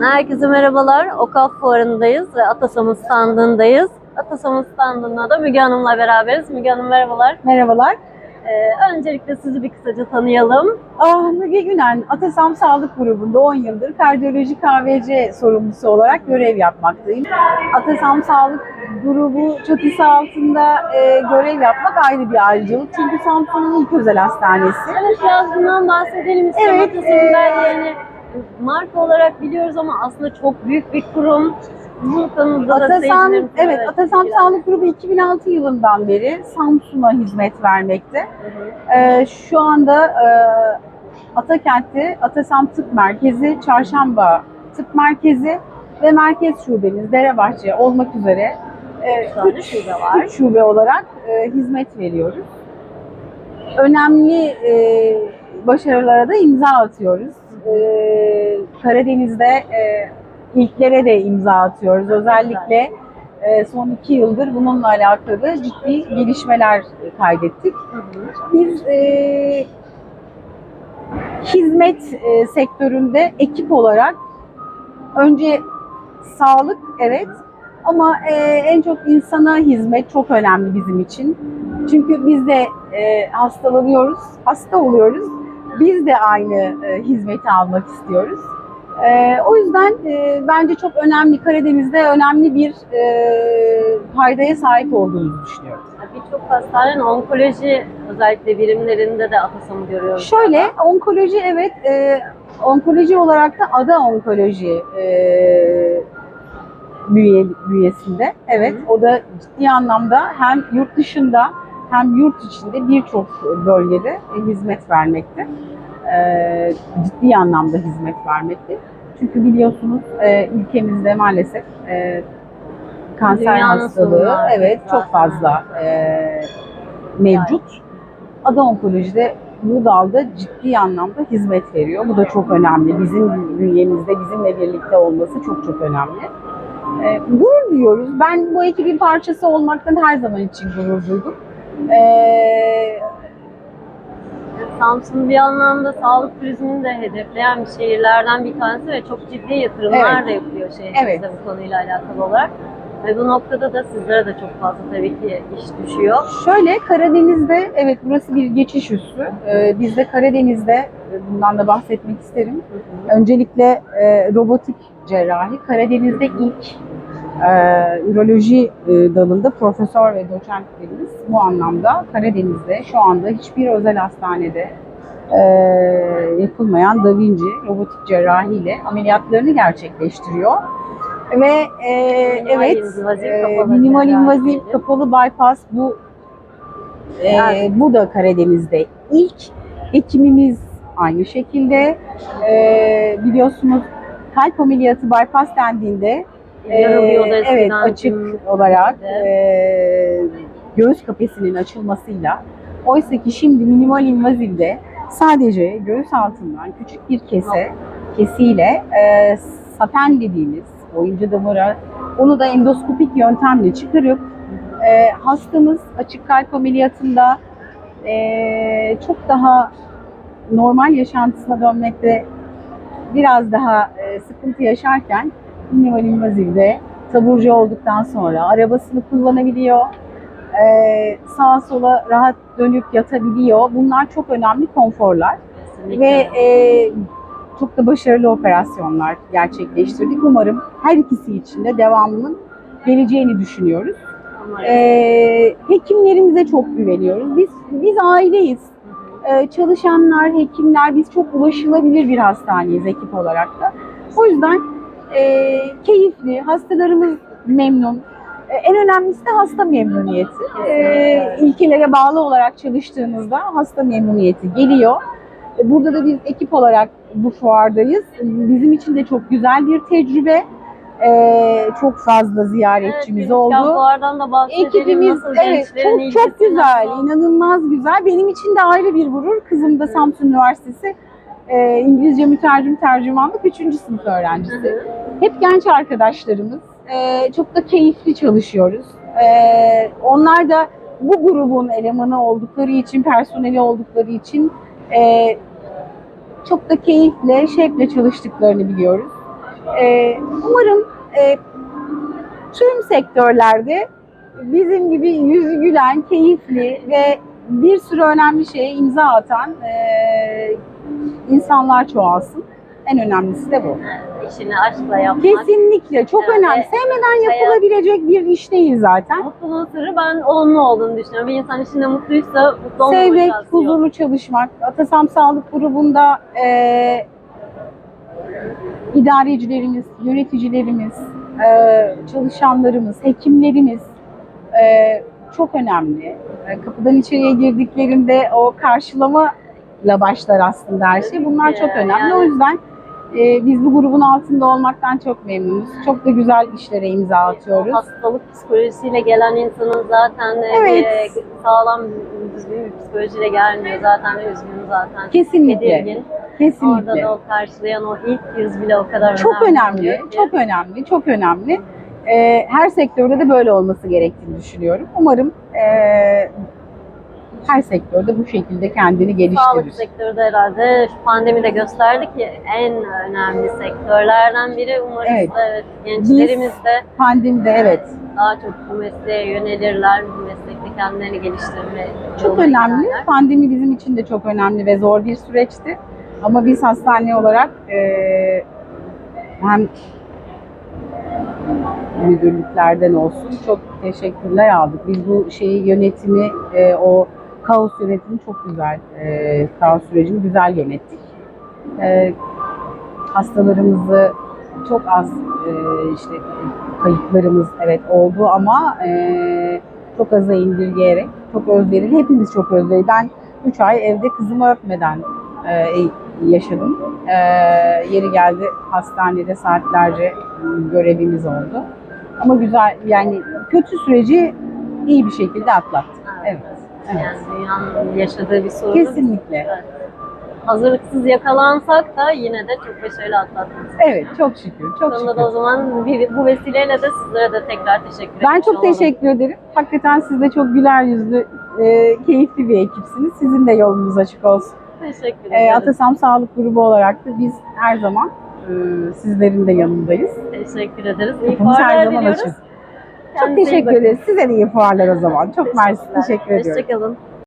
Herkese merhabalar. Okaf fuarındayız ve Atasam'ın standındayız. Atasam'ın standında da Müge Hanım'la beraberiz. Müge Hanım merhabalar. Merhabalar. Ee, öncelikle sizi bir kısaca tanıyalım. Ah, Müge Günen, Atasam Sağlık Grubu'nda 10 yıldır kardiyoloji KVC sorumlusu olarak görev yapmaktayım. Atasam Sağlık Grubu çatısı altında e, görev yapmak ayrı bir ayrıcalık. Çünkü Samsun'un ilk özel hastanesi. Evet biraz bundan bahsedelim istiyorum. Evet, Atasam'ın yani marka olarak biliyoruz ama aslında çok büyük bir kurum. Seyircilerimize evet, bilgiler- Sağlık Grubu 2006 yılından beri Samsun'a hizmet vermekte. Hı hı. Ee, şu anda e, Atakent'te Atasam Tıp Merkezi, Çarşamba Tıp Merkezi ve Merkez Şubemiz Derebahçe olmak üzere e, üç, şube var. üç şube olarak e, hizmet veriyoruz. Önemli e, başarılara da imza atıyoruz. E, Karadeniz'de e, ilklere de imza atıyoruz. Özellikle e, son iki yıldır bununla alakalı ciddi gelişmeler kaydettik. Biz e, hizmet e, sektöründe ekip olarak önce sağlık evet ama e, en çok insana hizmet çok önemli bizim için. Çünkü biz de e, hastalanıyoruz, hasta oluyoruz. Biz de aynı e, hizmeti almak istiyoruz. E, o yüzden e, bence çok önemli, Karadeniz'de önemli bir e, faydaya sahip olduğumuzu düşünüyorum. Birçok hastanenin onkoloji özellikle birimlerinde de Atasam'ı görüyoruz. Şöyle, onkoloji evet, e, onkoloji olarak da ada onkoloji e, bünye, bünyesinde. Evet, o da ciddi anlamda hem yurt dışında hem yurt içinde birçok bölgede e, hizmet vermekte. E, ciddi anlamda hizmet vermekte. Çünkü biliyorsunuz e, ülkemizde maalesef e, kanser Dünyanın hastalığı evet zaten. çok fazla e, mevcut. Ada onkolojide bu dalda ciddi anlamda hizmet veriyor. Bu da çok önemli. Bizim bünyemizde bizimle birlikte olması çok çok önemli. E, gurur duyuyoruz. Ben bu ekibin parçası olmaktan her zaman için gurur duydum. E, Samsun bir anlamda sağlık turizmini de hedefleyen bir şehirlerden bir tanesi ve çok ciddi yatırımlar Evet. da yapıyor şehrimizde Evet. bu konuyla alakalı olarak. Ve bu noktada da sizlere de çok fazla tabii ki iş düşüyor. Şöyle Karadeniz'de evet burası bir geçiş üssü. Ee, biz de Karadeniz'de e, bundan da bahsetmek isterim. Öncelikle e, robotik cerrahi Karadeniz'de ilk üroloji e, dalında profesör ve doçentlerimiz bu anlamda Karadeniz'de şu anda hiçbir özel hastanede e, yapılmayan Da Vinci robotik cerrahi ile ameliyatlarını gerçekleştiriyor. Ve e, Minimal evet invazif e, minimal invazif kapalı bypass bu e, Yani. bu da Karadeniz'de ilk ekimimiz aynı şekilde e, biliyorsunuz kalp ameliyatı bypass dendiğinde e, Yarılıyordu evet açık olarak e, göğüs kafesinin açılmasıyla oysa ki şimdi minimal invazivde sadece göğüs altından küçük bir kese kesiyle e, sapen dediğimiz oyuncu damara onu da endoskopik yöntemle çıkarıp e, hastamız açık kalp ameliyatında e, çok daha normal yaşantısına dönmekte biraz daha e, sıkıntı yaşarken minimal invazivde taburcu olduktan sonra arabasını kullanabiliyor. e, sağa sola rahat dönüp yatabiliyor. Bunlar çok önemli konforlar Kesinlikle. ve e, çok da başarılı operasyonlar gerçekleştirdik. Umarım her ikisi için de devamının geleceğini düşünüyoruz. Umarım. E, hekimlerimize çok güveniyoruz. Biz biz aileyiz. E, çalışanlar, hekimler biz çok ulaşılabilir bir hastaneyiz ekip olarak da. O yüzden e, keyifli, hastalarımız memnun. E, en önemlisi de hasta memnuniyeti. E, ilkelere bağlı olarak çalıştığımızda hasta memnuniyeti geliyor. E, Burada da biz ekip olarak bu fuardayız. Bizim için de çok güzel bir tecrübe. E, çok fazla ziyaretçimiz evet, oldu. Bu aradan da bahsedelim. Ekibimiz evet çok çok güzel, nasıl? inanılmaz güzel. Benim için de ayrı bir gurur. Kızım da Samsun Üniversitesi e, İngilizce mütercim tercümanlık 3. sınıf Hı öğrencisi. hı. Hep genç arkadaşlarımız. E, çok da keyifli çalışıyoruz. E, onlar da bu grubun elemanı oldukları için, personeli oldukları için e, çok da keyifle, şevkle çalıştıklarını biliyoruz. Ee, umarım e, tüm sektörlerde bizim gibi yüzü gülen, keyifli ve bir sürü önemli şeye imza atan e, insanlar çoğalsın. En önemlisi de bu. İşini aşkla yapmak. Kesinlikle çok Evet, önemli. Sevmeden Hayat- yapılabilecek bir iş değil zaten. Mutluluğun sırrı ben olumlu olduğunu düşünüyorum. Bir insan işinde mutluysa mutlu olmama Sevmek, huzurlu çalışmak. Atasam Sağlık Grubu'nda e, idarecilerimiz, yöneticilerimiz, e, çalışanlarımız, hekimlerimiz e, çok önemli. E, kapıdan içeriye girdiklerinde o karşılamayla başlar aslında her şey. Bunlar çok önemli. O yüzden e, biz bu grubun altında olmaktan çok memnunuz. Çok da güzel işlere imza atıyoruz. Hastalık psikolojisiyle gelen insanın zaten e, Evet. bir sağlam düzgün bir psikolojiyle gelmiyor. Zaten üzgün zaten. Kesinlikle. Orada Kesinlikle. da o karşılayan o ilk yüz bile o kadar Çok önemli, ki. çok önemli, çok önemli. Ee, her sektörde de böyle olması gerektiğini düşünüyorum. Umarım ee, her sektörde bu şekilde kendini Sağlık geliştirir. sektörü de herhalde şu pandemi de gösterdi ki en önemli sektörlerden biri. Umarız Evet. da evet, gençlerimiz de Pandemide evet daha çok bu mesleğe yönelirler. Bu meslekte kendilerini geliştirme çok önemli. giderler. Pandemi bizim için de çok önemli ve zor bir süreçti. Ama biz hastane olarak ee, hem müdürlüklerden olsun çok teşekkürler aldık. Biz bu şeyi yönetimi, ee, o kaos yönetimi çok güzel, ee, kaos sürecini güzel yönettik. Ee, hastalarımızı çok az ee, işte kayıplarımız evet oldu ama ee, çok aza indirgeyerek, çok özverili, hepimiz çok özverili. Ben 3 ay evde kızımı öpmeden ee, yaşadım. Ee, yeri geldi hastanede saatlerce ıı, görevimiz oldu. Ama güzel yani kötü süreci iyi bir şekilde atlattık. Evet. Evet. Yani dünyanın yaşadığı bir sorun. Kesinlikle. Evet. Hazırlıksız yakalansak da yine de çok başarılı atlattık. Evet çok şükür. Çok Sonunda şükür. da o zaman bir, bu vesileyle de sizlere de tekrar teşekkür Ben etmiş çok olalım. teşekkür ederim. Hakikaten siz de çok güler yüzlü, e, keyifli bir ekipsiniz. Sizin de yolunuz açık olsun. Teşekkür E, ederim. Atasam Sağlık Grubu olarak da biz her zaman e, sizlerin de yanındayız. Teşekkür ederiz. İyi fuarlar diliyoruz. açık. Çok teşekkür ederiz. Size de iyi fuarlar o zaman. Çok mersi. Teşekkür ediyorum. Hoşçakalın.